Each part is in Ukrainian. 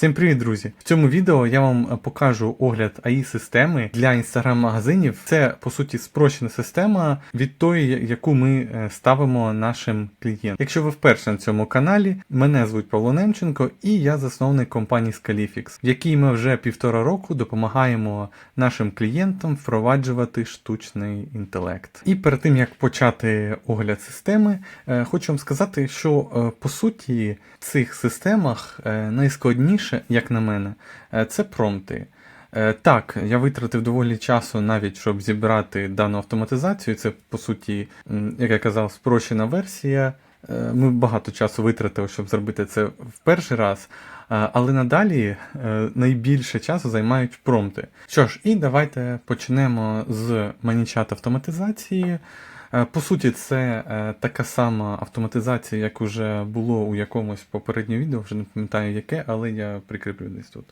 Всім привіт, друзі! В цьому відео я вам е, покажу огляд AI системи для інстаграм-магазинів. Це по суті спрощена система від тої, яку ми е, ставимо нашим клієнтам. Якщо ви вперше на цьому каналі, мене звуть Павло Немченко і я засновник компанії Scalifix, в якій ми вже півтора року допомагаємо нашим клієнтам впроваджувати штучний інтелект. І перед тим як почати огляд системи, е, хочу вам сказати, що по суті в цих системах е, найскладніше, як на мене, е, це промпти. Е, Так, я витратив доволі часу навіть, щоб зібрати дану автоматизацію. Це, по суті, як я казав, спрощена версія. Е, Ми багато часу витратили, щоб зробити це в перший раз. Але надалі найбільше часу займають промпти. Що ж, і давайте почнемо з манічат автоматизації. Е, По суті, це е, така сама автоматизація, як уже було у якомусь попередньому відео, вже не пам'ятаю яке, але я прикріплю десь тут.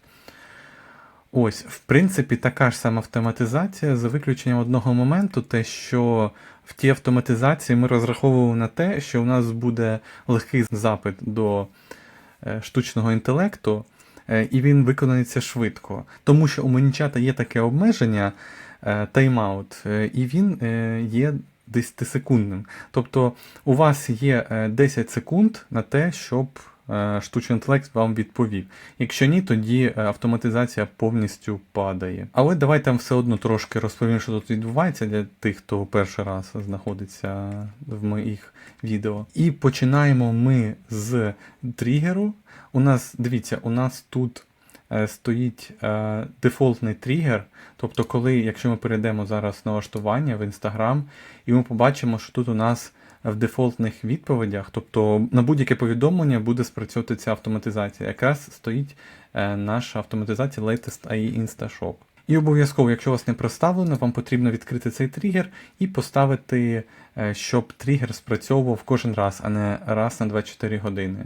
Ось, в принципі, така ж сама автоматизація, за виключенням одного моменту, те, що в тій автоматизації ми розраховували на те, що у нас буде легкий запит до е, штучного інтелекту, і він виконається швидко. Тому що у Манічата є таке обмеження тайм-аут, і він є 10-секундним. Тобто у вас є е, 10 секунд на те, щоб е, штучний інтелект вам відповів. Якщо ні, тоді е, автоматизація повністю падає. Але давайте все одно трошки розповім, що тут відбувається для тих, хто перший раз знаходиться в моїх відео. І починаємо ми з тригеру. У нас, дивіться, у нас тут е, стоїть е, дефолтний тригер. Тобто, коли, якщо ми перейдемо зараз на налаштування в Instagram, і ми побачимо, що тут у нас в дефолтних відповідях, тобто на будь-яке повідомлення буде спрацьовувати ця автоматизація. Якраз стоїть е, наша автоматизація Latest AI InstaShop. І обов'язково, якщо у вас не проставлено, вам потрібно відкрити цей тригер і поставити, е, щоб тригер спрацьовував кожен раз, а не раз на 24 години.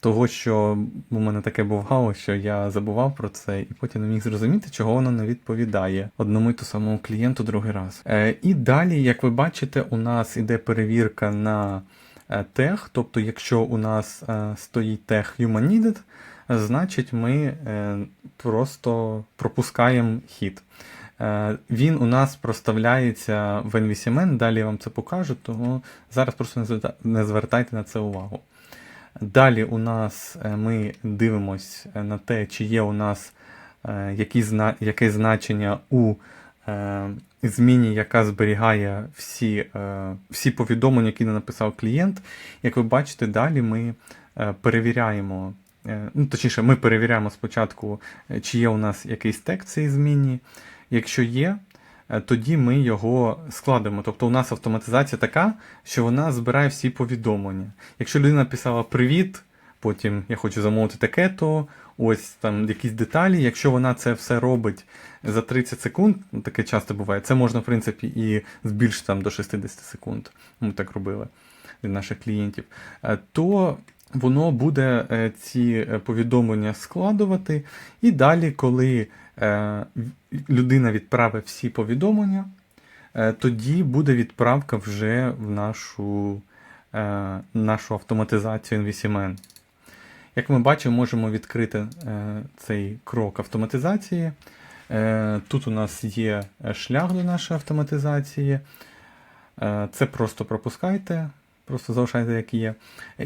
Того, що у мене таке бувало, що я забував про це, і потім не міг зрозуміти, чого воно не відповідає одному й ту самому клієнту другий раз. Е, і далі, як ви бачите, у нас іде перевірка на е, тех. Тобто, якщо у нас е, стоїть тех Human Needed, значить ми е, просто пропускаємо хід. Е, Він у нас проставляється в NVCMN, далі я вам це покажу, тому зараз просто не звертайте на це увагу. Далі у нас е, ми дивимось е, на те, чи є у нас е, які яке значення у зміні, яка зберігає всі, всі повідомлення, які написав клієнт. Як ви бачите, далі ми перевіряємо. Ну, точніше, ми перевіряємо спочатку, чи є у нас якийсь в цій зміні. Якщо є, тоді ми його складемо. Тобто у нас автоматизація така, що вона збирає всі повідомлення. Якщо людина писала привіт, потім я хочу замовити таке, то ось там якісь деталі. Якщо вона це все робить за 30 секунд, ну, таке часто буває, це можна, в принципі, і збільшити там до 60 секунд. Ми так робили для наших клієнтів, е, то воно буде е, ці е, повідомлення складувати. І далі, коли е, людина відправить всі повідомлення, тоді буде відправка вже в нашу, нашу автоматизацію NVCMN. Як ми бачимо, можемо відкрити цей крок автоматизації. Тут у нас є шлях до нашої автоматизації. Це просто пропускайте, просто залишайте, як є.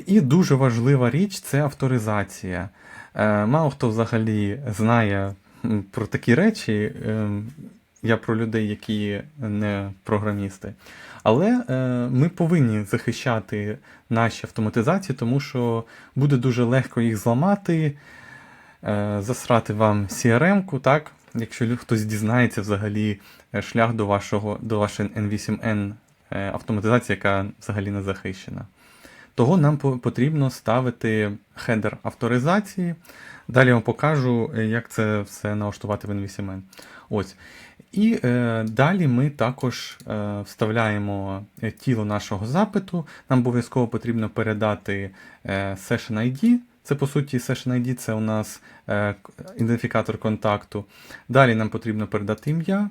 І дуже важлива річ це авторизація. Е, Мало хто взагалі знає про такі речі. Ем, Я про людей, які не програмісти. Але е, ми повинні захищати наші автоматизації, тому що буде дуже легко їх зламати, е, засрати вам CRM-ку, так? Якщо хтось дізнається взагалі е, шлях до, вашого, до вашої N8N е, автоматизації, яка взагалі не захищена. Того нам потрібно ставити хедер авторизації. Далі я вам покажу, е, як це все налаштувати в N8N. Ось. І е, далі ми також е, вставляємо е, тіло нашого запиту. Нам обов'язково потрібно передати е, Session ID. Це по суті Session ID це у нас е, ідентифікатор контакту. Далі нам потрібно передати ім'я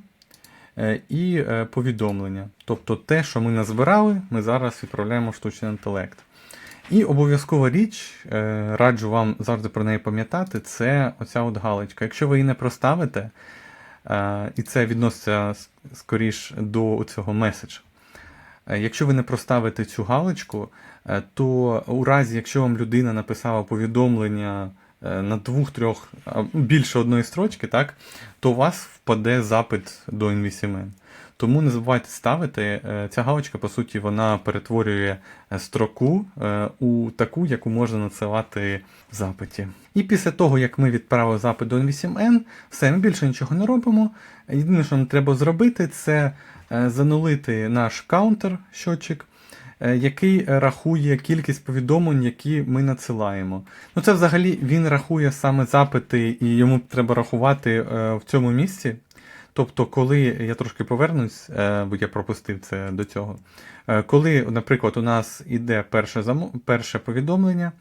і е, повідомлення. Тобто те, що ми назбирали, ми зараз відправляємо в штучний інтелект. І обов'язкова річ, е, раджу вам завжди про неї пам'ятати, це оця от галочка. Якщо ви її не проставите, е, і це відноситься скоріш до цього меседжу. Е, Якщо ви не проставите цю галочку, е, то у разі, якщо вам людина написала повідомлення е, на двох-трьох більше одної строчки, так, то у вас впаде запит до NVCMN. Тому не забувайте ставити. е, Ця галочка, по суті, вона перетворює е, строку е, у таку, яку можна надсилати в запиті. І після того, як ми відправили запит до N8N, все, ми більше нічого не робимо. Єдине, що нам треба зробити, це е, занулити наш каунтер щотчик, е, який е, рахує кількість повідомлень, які ми надсилаємо. Ну, це взагалі він рахує саме запити, і йому треба рахувати е, в цьому місці. Тобто, коли я трошки повернусь, е, бо я пропустив це до цього. Коли, наприклад, у нас іде перше, замо- перше повідомлення,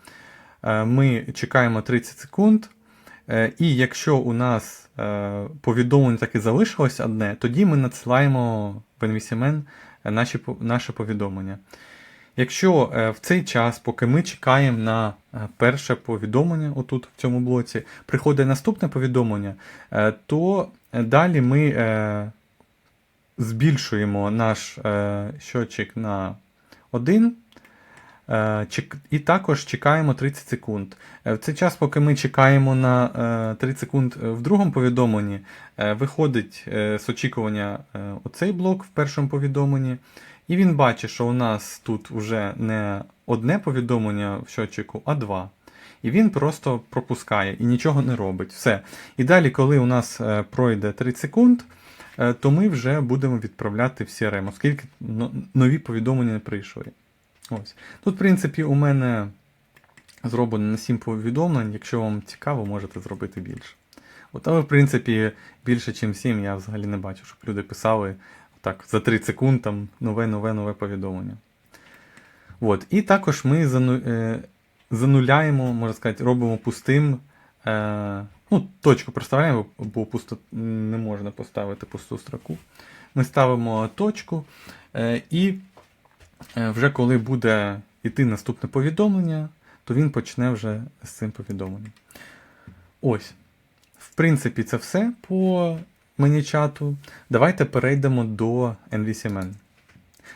ми чекаємо 30 секунд, і якщо у нас повідомлення таки залишилось одне, тоді ми надсилаємо в NVCMN наші, наше повідомлення. Якщо е, в цей час, поки ми чекаємо на е, перше повідомлення, отут в цьому блоці, приходить наступне повідомлення, е, то далі ми збільшуємо наш щотчик на 1. Е, І також чекаємо 30 секунд. В цей час, поки ми чекаємо на е, 30 секунд в другому повідомленні, виходить з очікування оцей блок в першому повідомленні, і він бачить, що у нас тут вже не одне повідомлення в щотчику, а два. І він просто пропускає і нічого не робить. Все. І далі, коли у нас е, пройде 30 секунд, е, то ми вже будемо відправляти в CRM, оскільки нові повідомлення не прийшли. Ось. Тут, в принципі, у мене зроблено на 7 повідомлень. Якщо вам цікаво, можете зробити більше. От, але, в принципі, більше, ніж 7 я взагалі не бачу, щоб люди писали так, за 30 секунд там нове, нове, нове повідомлення. От. І також ми зану, е, зануляємо, можна сказати, робимо пустим. Е, ну, точку проставляємо, бо пусто не можна поставити пусту строку. Ми ставимо точку, е, і е, вже коли буде йти наступне повідомлення, то він почне вже з цим повідомленням. Ось. В принципі, це все по мені чату. Давайте перейдемо до NVCMN.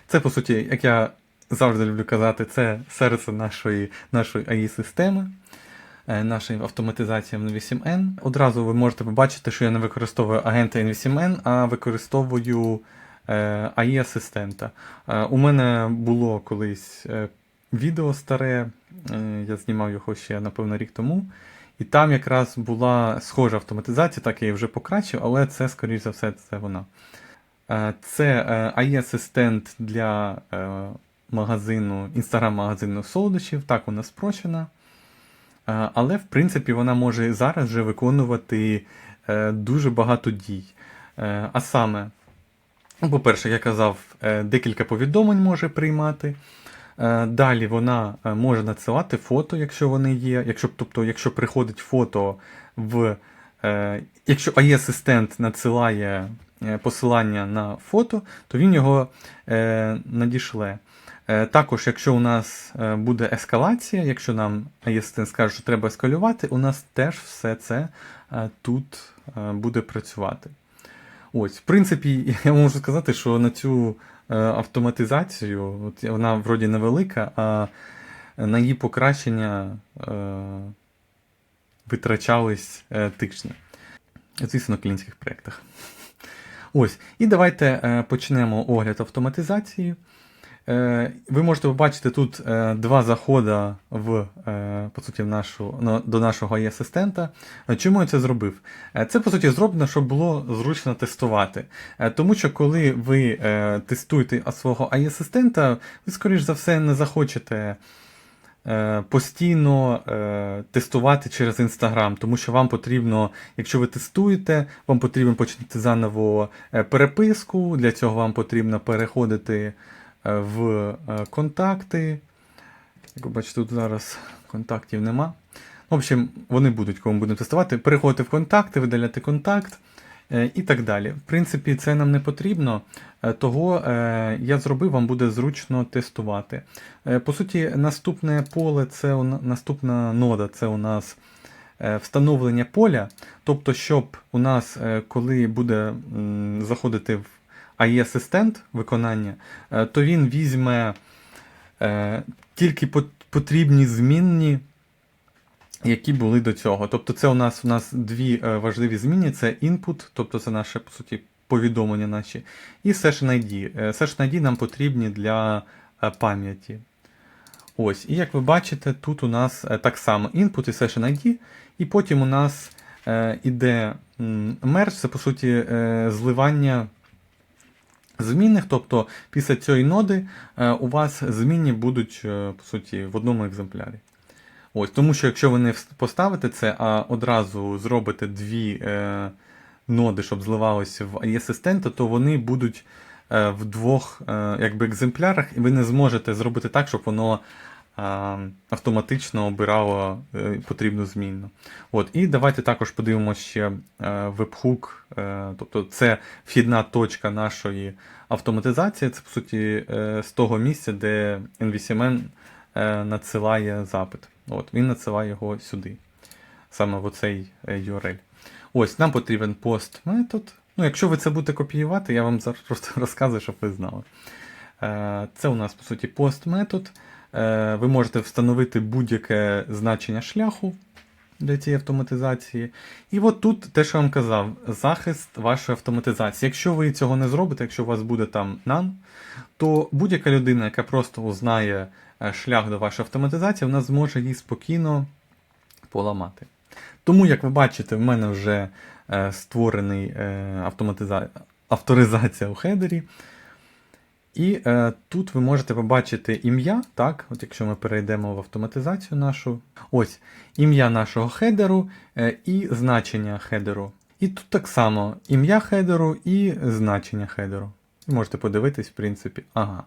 Це, по суті, як я завжди люблю казати, це серце нашої, нашої AI-системи, е, нашої автоматизації NVCMN. Одразу ви можете побачити, що я не використовую агента NVCMN, а використовую е, AI-асистента. Е, У мене було колись відео старе, я знімав його ще, напевно, рік тому. І там якраз була схожа автоматизація, так я її вже покращив, але це, скоріш за все, це вона. Е, Це е, AI-асистент для е, магазину, інстаграм-магазину солодощів, так вона спрощена. Е, Але, в принципі, вона може зараз вже виконувати е, дуже багато дій. Е, А саме, по-перше, я казав, е, декілька повідомлень може приймати. Е, Далі вона е, може надсилати фото, якщо вони є. Якщо, тобто, якщо приходить фото в. е, Якщо AI-асистент надсилає е, посилання на фото, то він його надішле. Також, якщо у нас буде ескалація, якщо нам AI-асистент скаже, що треба ескалювати, у нас теж все це тут буде працювати. Ось, в принципі, я можу сказати, що на цю автоматизацію, от вона вроді невелика, а на її покращення е, витрачались е, тижні. Звісно, на клінських проєктах. Ось. І давайте е, почнемо огляд автоматизації. Е, Ви можете побачити тут е, два заходи в, е, по суті, в нашу, до нашого AI-асистента. Е, Чому я це зробив? Це, по суті, зроблено, щоб було зручно тестувати. Тому що коли ви тестуєте свого AI-асистента, ви, скоріш за все, не захочете постійно тестувати через Instagram, тому що вам потрібно, якщо ви тестуєте, вам потрібно почати заново переписку. Для цього вам потрібно переходити в е, контакти. Як ви бачите, тут зараз контактів нема. В общем, вони будуть, коли ми будемо тестувати. Переходити в контакти, видаляти контакт. е, і так далі. В принципі, це нам не потрібно, е, того е, я зробив, вам буде зручно тестувати. Е, По суті, наступне поле, це наступна нода, це у нас е, встановлення поля. Тобто, щоб у нас, е, коли буде заходити в AI асистент виконання, е, то він візьме е, тільки потрібні змінні, які були до цього. Тобто, це у нас у нас дві е, важливі зміни: це input, тобто це наше, по суті, повідомлення наші, і Session ID. Session ID нам потрібні для пам'яті. Ось, і як ви бачите, тут у нас так само input і Session ID, і потім у нас іде merge, це по суті зливання змінних, тобто після цієї ноди е, у вас змінні будуть е, по суті в одному екземплярі. Ось, тому що якщо ви не поставите це, а одразу зробите дві е, ноди, щоб зливалося в AI-асистента, то вони будуть е, в двох е, якби, екземплярах, і ви не зможете зробити так, щоб воно автоматично обирало е, потрібну змінну. От, і давайте також подивимося ще е, вебхук, е, тобто це вхідна точка нашої автоматизації, це по суті з того місця, де NVCMN надсилає запит. От, він надсилає його сюди, саме в оцей URL. Ось, нам потрібен post метод. Ну, якщо ви це будете копіювати, я вам зараз просто розказую, щоб ви знали. Це у нас, по суті, post метод. Е, Ви можете встановити будь-яке значення шляху для цієї автоматизації. І от тут те, що я вам казав, захист вашої автоматизації. Якщо ви цього не зробите, якщо у вас буде там none, то будь-яка людина, яка просто узнає е, шлях до вашої автоматизації, вона зможе її спокійно поламати. Тому, як ви бачите, в мене вже е, створений е, автоматиза... авторизація у хедері. І е, тут ви можете побачити ім'я, так, от якщо ми перейдемо в автоматизацію нашу, ось ім'я нашого хедеру е, і значення хедеру. І тут так само ім'я хедеру і значення хедеру. Можете подивитись, в принципі, ага.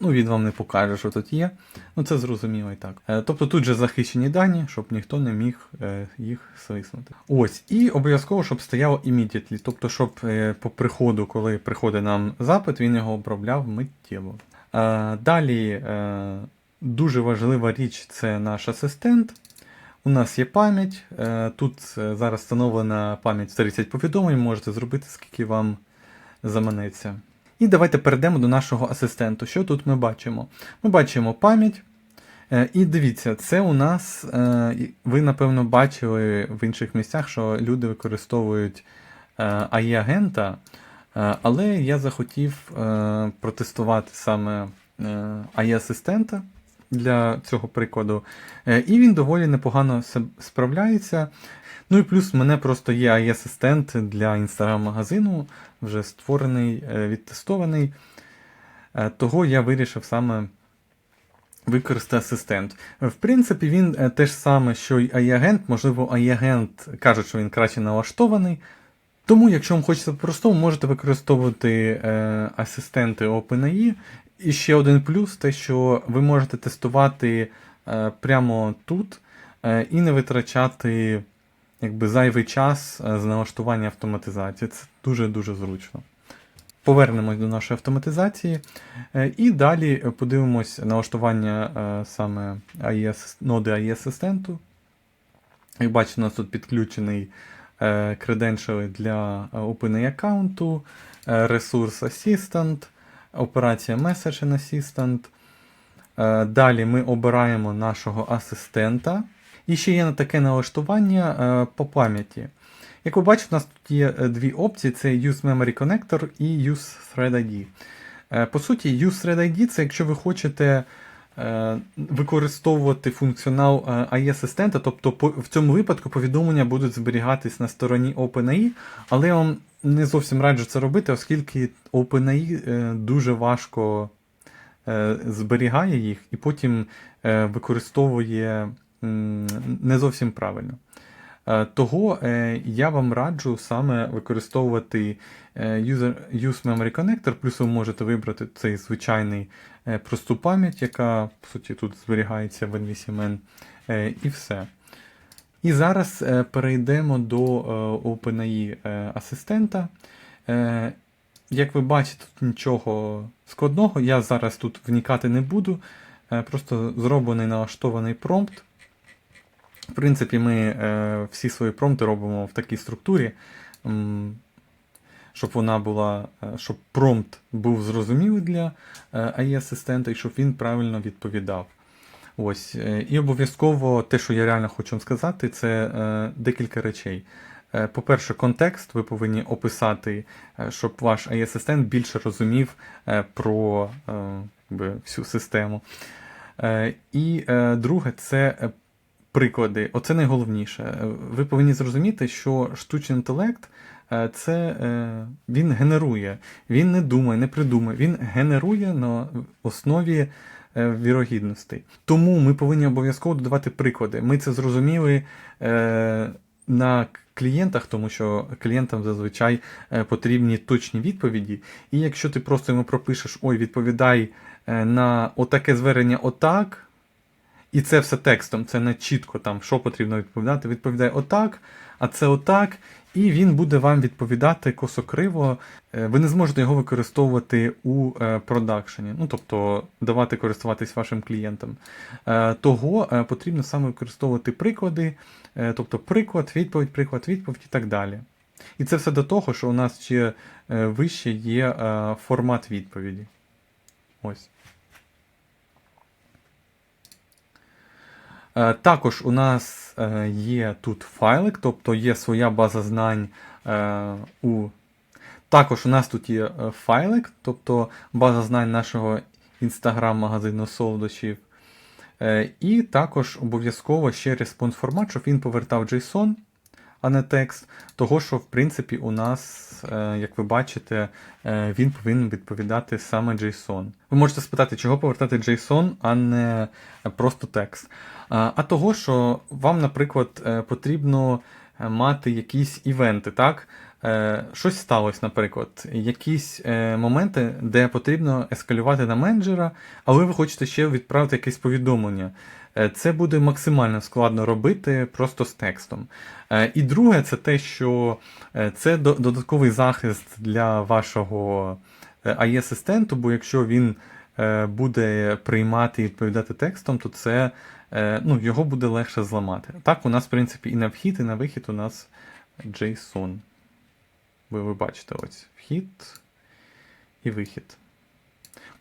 Ну, він вам не покаже, що тут є. Ну, це зрозуміло і так. Е, Тобто тут же захищені дані, щоб ніхто не міг е, їх свиснути. Ось, і обов'язково, щоб стояло immediately, тобто, щоб е, по приходу, коли приходить нам запит, він його обробляв миттєво. Далі дуже важлива річ це наш асистент. У нас є пам'ять. Тут зараз встановлена пам'ять 30 повідомлень, можете зробити, скільки вам заманеться. І давайте перейдемо до нашого асистенту. Що тут ми бачимо? Ми бачимо пам'ять. Е, І дивіться, це у нас, е, ви, напевно, бачили в інших місцях, що люди використовують AI-агента, е, але я захотів протестувати саме AI-асистента для цього прикладу. І він доволі непогано справляється. Ну і плюс в мене просто є AI-асистент для інстаграм-магазину, вже створений, е, відтестований. Е, Того я вирішив саме використати асистент. В принципі, він е, те ж саме, що й AI-агент, можливо, AI-агент каже, що він краще налаштований. Тому, якщо вам хочеться по-простому, можете використовувати е, асистенти OpenAI. І ще один плюс, те, що ви можете тестувати е, прямо тут е, і не витрачати якби, зайвий час е, з налаштування автоматизації. Це дуже-дуже зручно. Повернемось до нашої автоматизації. Е, І далі подивимось налаштування е, саме AI, ноди AI асистенту. Як бачите, у нас тут підключений креденшали для OpenAI аккаунту, ресурс Assistant, операція Message Assistant. Далі ми обираємо нашого асистента. І ще є таке налаштування е, по пам'яті. Як ви бачите, у нас тут є е, дві опції: це Use Memory Connector і Use Thread ID. Е, По суті, Use Thread ID це якщо ви хочете використовувати функціонал AI-асистента, тобто в цьому випадку повідомлення будуть зберігатись на стороні OpenAI, але я вам не зовсім раджу це робити, оскільки OpenAI дуже важко зберігає їх і потім використовує не зовсім правильно. Е, Того е, я вам раджу саме використовувати е, user, Use Memory Connector, плюс ви можете вибрати цей звичайний е, просту пам'ять, яка по суті тут зберігається в NVCMN, е, і все. І зараз е, перейдемо до е, OpenAI е, асистента. Е, Як ви бачите, тут нічого складного. Я зараз тут вникати не буду. Е, Просто зроблений налаштований промпт. В принципі, ми е, всі свої промпти робимо в такій структурі, щоб вона була, е, щоб промпт був зрозумілий для е, AI-асистента і щоб він правильно відповідав. Ось. І обов'язково те, що я реально хочу вам сказати, це декілька речей. По-перше, контекст ви повинні описати, щоб ваш AI-асистент більше розумів про якби, всю систему. І друге, це приклади. Оце найголовніше. Ви повинні зрозуміти, що штучний інтелект е, це е, він генерує, він не думає, не придумає, він генерує на основі е, вірогідностей. Тому ми повинні обов'язково додавати приклади. Ми це зрозуміли на клієнтах, тому що клієнтам зазвичай потрібні точні відповіді. І якщо ти просто йому пропишеш, ой, відповідай на отаке звернення отак. І це все текстом, це не чітко там, що потрібно відповідати. Відповідає отак, а це отак, і він буде вам відповідати косокриво. Е, Ви не зможете його використовувати у е, продакшені, ну тобто давати користуватись вашим клієнтам. Е, Того потрібно саме використовувати приклади, тобто приклад, відповідь, приклад, відповідь і так далі. І це все до того, що у нас ще вище є формат відповіді. Ось. Також у нас е, є тут файлик, тобто є своя база знань е, у. Також у нас тут є е, файлик, тобто база знань нашого інстаграм-магазину солодощів. Е, І також обов'язково ще респонс формат, щоб він повертав JSON, а не текст. Того, що, в принципі, у нас, е, як ви бачите, е, він повинен відповідати саме JSON. Ви можете спитати, чого повертати JSON, а не просто текст. А а того, що вам, наприклад, е, потрібно е, мати якісь івенти, так? Е, Щось сталося, наприклад, якісь е, моменти, де потрібно ескалювати на менеджера, але ви хочете ще відправити якесь повідомлення. Е, Це буде максимально складно робити просто з текстом. Е, І друге, це те, що е, це додатковий захист для вашого AI-асистенту, бо якщо він буде приймати і відповідати текстом, то це ну, його буде легше зламати. Так, у нас, в принципі, і на вхід, і на вихід у нас JSON. Ви, ви бачите ось вхід і вихід.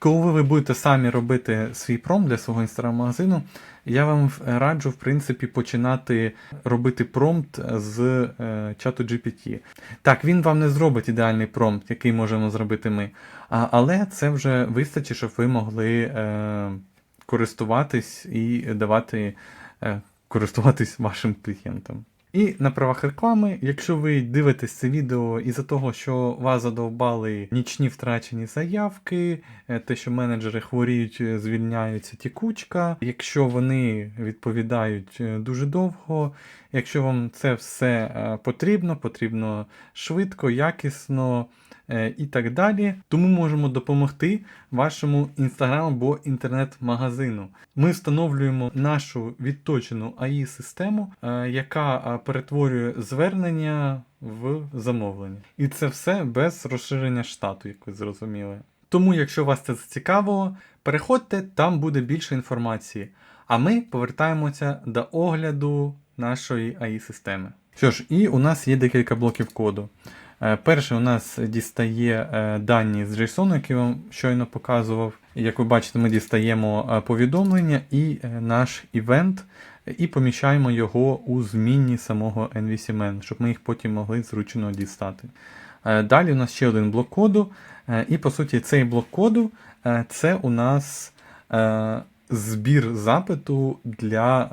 Коли ви будете самі робити свій пром для свого інстаграм-магазину, я вам раджу, в принципі, починати робити промпт з е, чату GPT. Так, він вам не зробить ідеальний промпт, який можемо зробити ми. Але це вже вистачить, щоб ви могли е, користуватись і давати е, користуватись вашим клієнтам. І на правах реклами, якщо ви дивитесь це відео із-за того, що вас задовбали нічні втрачені заявки, е, те, що менеджери хворіють, е, звільняються тікучка, якщо вони відповідають е, дуже довго, якщо вам це все потрібно, потрібно швидко, якісно і так далі, то ми можемо допомогти вашому інстаграм або інтернет-магазину. Ми встановлюємо нашу відточену AI-систему, е, яка е, перетворює звернення в замовлення. І це все без розширення штату, як ви зрозуміли. Тому, якщо вас це зацікавило, переходьте, там буде більше інформації. А ми повертаємося до огляду нашої AI-системи. Що ж, і у нас є декілька блоків коду. Е, Перше у нас дістає е, дані з JSON, які я вам щойно показував. Як ви бачите, ми дістаємо е, повідомлення і наш івент, і поміщаємо його у змінні самого NVCMN, щоб ми їх потім могли зручно дістати. Далі у нас ще один блок коду, і по суті цей блок коду це у нас збір запиту для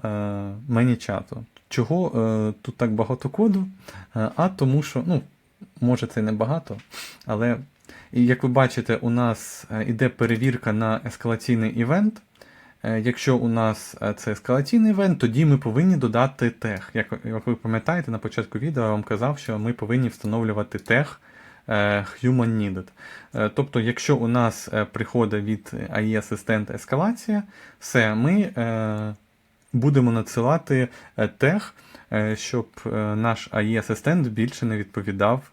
ManyChat. Чого тут так багато коду? А тому що, ну, може це не багато, але як ви бачите, у нас е, іде перевірка на ескалаційний івент. Е, Якщо у нас е, це ескалаційний івент, тоді ми повинні додати тег. Як, ви пам'ятаєте, на початку відео я вам казав, що ми повинні встановлювати тег е, Human Needed. Тобто, якщо у нас приходить від AI-асистента ескалація, все, ми будемо надсилати е, щоб наш AI-асистент більше не відповідав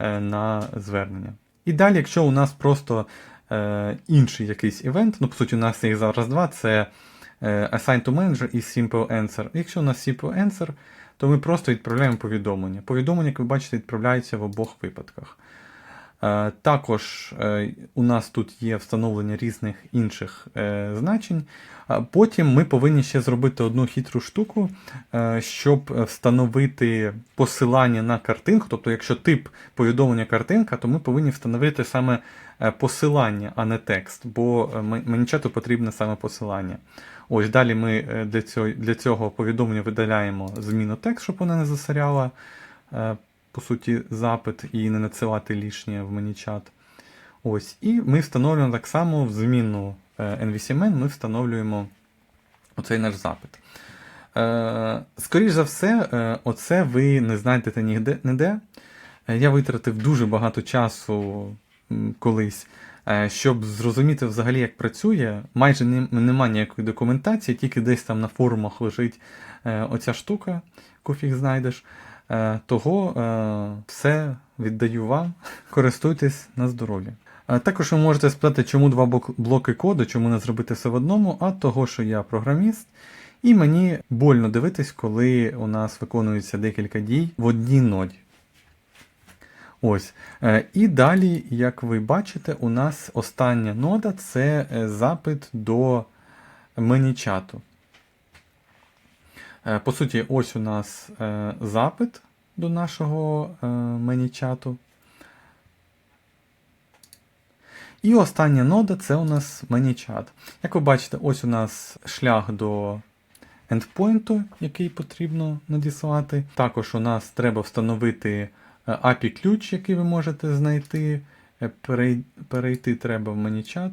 на звернення. І далі, якщо у нас просто е, інший якийсь івент, ну, по суті, у нас їх зараз два: це е, Assign to Manager і Simple Answer. Якщо у нас Simple Answer, то ми просто відправляємо повідомлення. Повідомлення, як ви бачите, відправляються в обох випадках. Е, Також е, у нас тут є встановлення різних інших е, значень. Потім ми повинні ще зробити одну хитру штуку, щоб встановити посилання на картинку. Тобто, якщо тип повідомлення картинка, то ми повинні встановити саме посилання, а не текст, бо мені чату потрібне саме посилання. Ось далі ми для цього, для цього повідомлення видаляємо зміну текст, щоб вона не засоряла, по суті, запит і не надсилати лишнє в чат. Ось, і ми встановлюємо так само в зміну е, NVCMN, ми встановлюємо оцей наш запит. Е, Скоріш за все, е, оце ви не знайдете ніде. ніде. Е, Я витратив дуже багато часу колись, е, щоб зрозуміти взагалі, як працює. Майже не, нема ніякої документації, тільки десь там на форумах лежить е, оця штука, яку знайдеш. Е, Того е, все віддаю вам. Користуйтесь на здоров'я. Е, Також ви можете спитати, чому два блоки коду, чому не зробити все в одному, а того, що я програміст. І мені больно дивитись, коли у нас виконується декілька дій в одній ноді. Ось. І далі, як ви бачите, у нас остання нода це запит до мені-чату. Е, По суті, ось у нас е, запит до нашого е, мені-чату. І остання нода це у нас мені-чат. Як ви бачите, ось у нас шлях до ендпойнту, який потрібно надіслати. Також у нас треба встановити е, API-ключ, який ви можете знайти. Е, Перейти треба в мені-чат,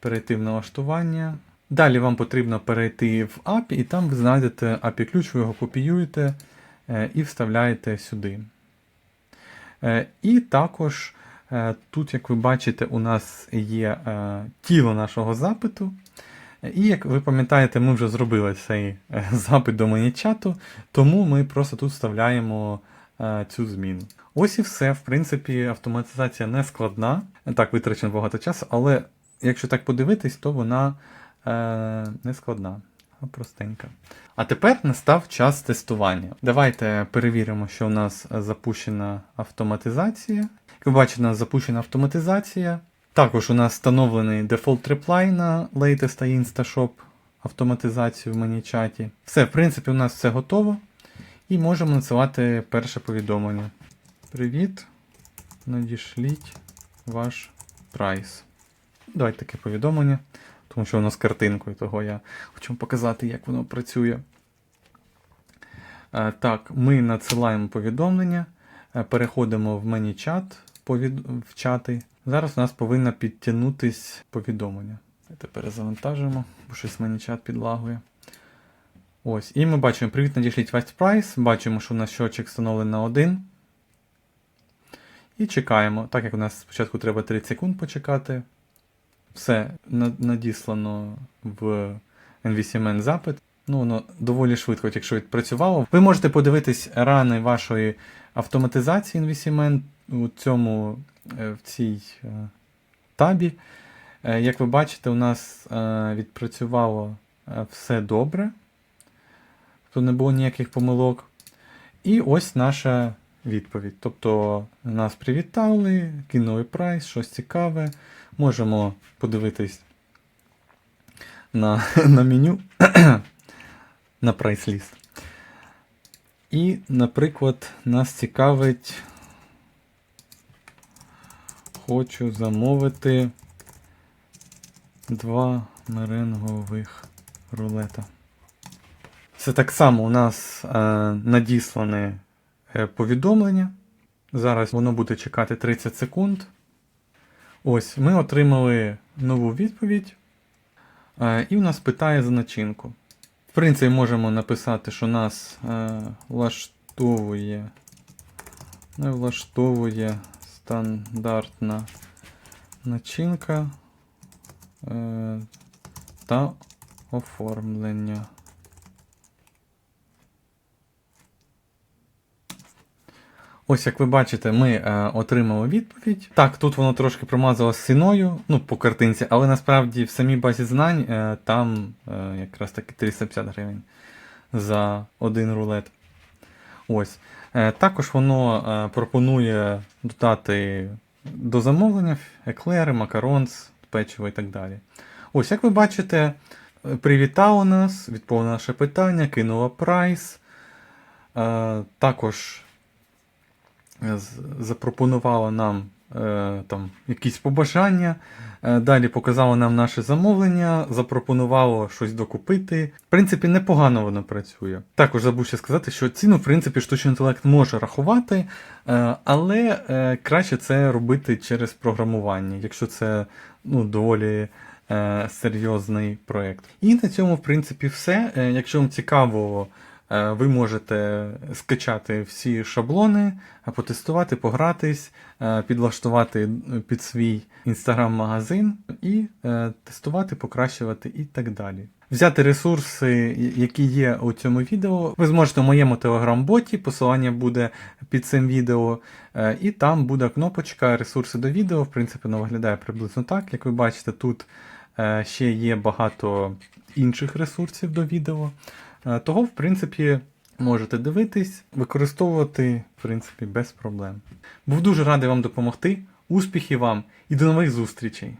перейти в налаштування. Далі вам потрібно перейти в API, і там ви знайдете API-ключ, ви його копіюєте е, і вставляєте сюди. Е, І також е, тут, як ви бачите, у нас є тіло нашого запиту. І як ви пам'ятаєте, ми вже зробили цей запит до мені-чату, тому ми просто тут вставляємо цю зміну. Ось і все. В принципі, автоматизація не складна, так витрачено багато часу, але якщо так подивитись, то вона не складна, а простенька. А тепер настав час тестування. Давайте перевіримо, що у нас запущена автоматизація. Як ви бачите, у нас запущена автоматизація. Також у нас встановлений дефолт reply на latest та InstaShop автоматизацію в мені-чаті. Все, в принципі, у нас все готово. І можемо надсилати перше повідомлення. Привіт. Надішліть ваш прайс. Давайте таке повідомлення, тому що воно з картинкою, того я хочу показати, як воно працює. Е, Так, ми надсилаємо повідомлення, е, переходимо в мені-чат в чати. Зараз у нас повинно підтягнутись повідомлення. Давайте перезавантажимо, бо щось мені чат підлагує. Ось. І ми бачимо, привіт, надішліть весь прайс. Бачимо, що у нас щочик встановлений на 1. І чекаємо. Так як у нас спочатку треба 30 секунд почекати. Все надіслано в NVCMN запит. Ну, воно доволі швидко, якщо відпрацювало. Ви можете подивитись рани вашої автоматизації NVCMN у цьому е, в цій е, табі. Е, Як ви бачите, у нас відпрацювало все добре. Тобто не було ніяких помилок. І ось наша відповідь. Тобто нас привітали, кинули прайс, щось цікаве. Можемо подивитись на, на меню на прайс-ліст. І, наприклад, нас цікавить. Хочу замовити два меренгових рулета. Це так само у нас е, надіслане е, повідомлення. Зараз воно буде чекати 30 секунд. Ось, ми отримали нову відповідь. Е, і у нас питає за начинку. В принципі, можемо написати, що нас е, влаштовує, не влаштовує стандартна начинка е, та оформлення. Ось як ви бачите, ми е, отримали відповідь. Так, тут воно трошки промазалось сіною, ну, по картинці, але насправді в самій базі знань е, там е, якраз таки 350 гривень за один рулет. Ось. Е, також воно е, пропонує додати до замовлення еклери, макаронс, печиво і так далі. Ось, як ви бачите, привітало нас, відповіла наше питання, кинула прайс. Е, також з- запропонувала нам е, там, якісь побажання. Е, Далі показала нам наше замовлення, запропонувало щось докупити. В принципі, непогано воно працює. Також забув ще сказати, що ціну, в принципі, штучний інтелект може рахувати, е, але е, краще це робити через програмування, якщо це ну, доволі е, серйозний проєкт. І на цьому, в принципі, все. Е, Якщо вам цікаво, е, ви можете скачати всі шаблони, е, потестувати, погратись, е, підлаштувати під свій інстаграм-магазин і е, тестувати, покращувати і так далі. Взяти ресурси, які є у цьому відео, ви зможете в моєму телеграм-боті, посилання буде під цим відео, е, і там буде кнопочка ресурси до відео. В принципі, воно виглядає приблизно так. Як ви бачите, тут е, ще є багато інших ресурсів до відео. Е, Того, в принципі, можете дивитись, використовувати, в принципі, без проблем. Був дуже радий вам допомогти. Успіхів вам і до нових зустрічей!